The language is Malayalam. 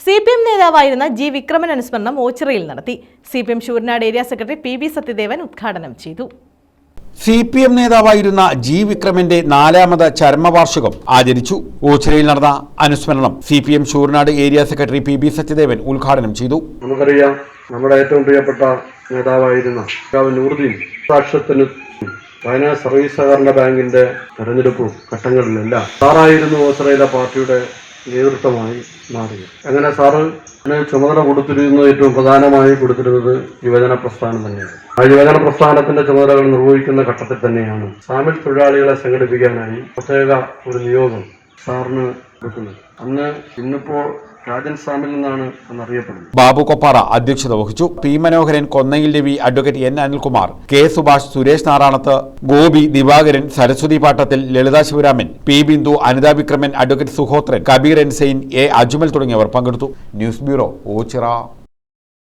സി പി എം നേതാവായിരുന്ന ജി വിക്രമൻ അനുസ്മരണം ഓച്ചിറയിൽ നടത്തി. C P M Sooranad area secretary P B Sathyadevan ഉദ്ഘാടനം ചെയ്തു. സി പി എം നേതാവായിരുന്ന ജി വിക്രമിന്റെ നാലാമത് ചരമവാർഷികം ആചരിച്ചു. ഓച്ചിറയിൽ നടന്ന അനുസ്മരണം C P M Sooranad area secretary P B Sathyadevan ഉദ്ഘാടനം ചെയ്തു. നമുക്കറിയാം നമ്മുടെ ഏറ്റവും പ്രിയപ്പെട്ട നേതാവായിരുന്ന നൂറുദ്ദീൻ സാക്ഷ്യത്തിന് വയനാട് സർവീസ് സഹകരണ ബാങ്കിന്റെ തെരഞ്ഞെടുപ്പ് ഘട്ടങ്ങളിലെല്ലാം. സാറായിരുന്നു ഓച്ചിറയിലെ പാർട്ടിയുടെ നേതൃത്വമായി മാറിയത് അങ്ങനെ സാറ് ചുമതല കൊടുത്തിരുന്നത് ഏറ്റവും പ്രധാനമായി കൊടുത്തിരുന്നത് യുവജന പ്രസ്ഥാനം തന്നെയാണ്. ആ യുവജന പ്രസ്ഥാനത്തിന്റെ ചുമതലകൾ നിർവഹിക്കുന്ന ഘട്ടത്തിൽ തന്നെയാണ്. സാമിൽ തൊഴിലാളികളെ സംഘടിപ്പിക്കാനായി പ്രത്യേക ഒരു നിയോഗം സാറിന് കൊടുക്കുന്നത് അന്ന് ഇന്നിപ്പോ രാജൻ സാമിൽ നിന്നാണ് എന്നറിയപ്പെടുന്നത്. ബാബു കൊപ്പാറ അധ്യക്ഷത വഹിച്ചു. P Manoharan Konnayil Ravi advocate N Anilkumar K Subhash Suresh Naranath Gopi Divakaran Saraswathi Pattathil Lalitha Sivaraman P Bindu Anitha Vikraman advocate Suhothran Kabeer N Zain A Ajmal തുടങ്ങിയവർ പങ്കെടുത്തു. News bureau Ochira.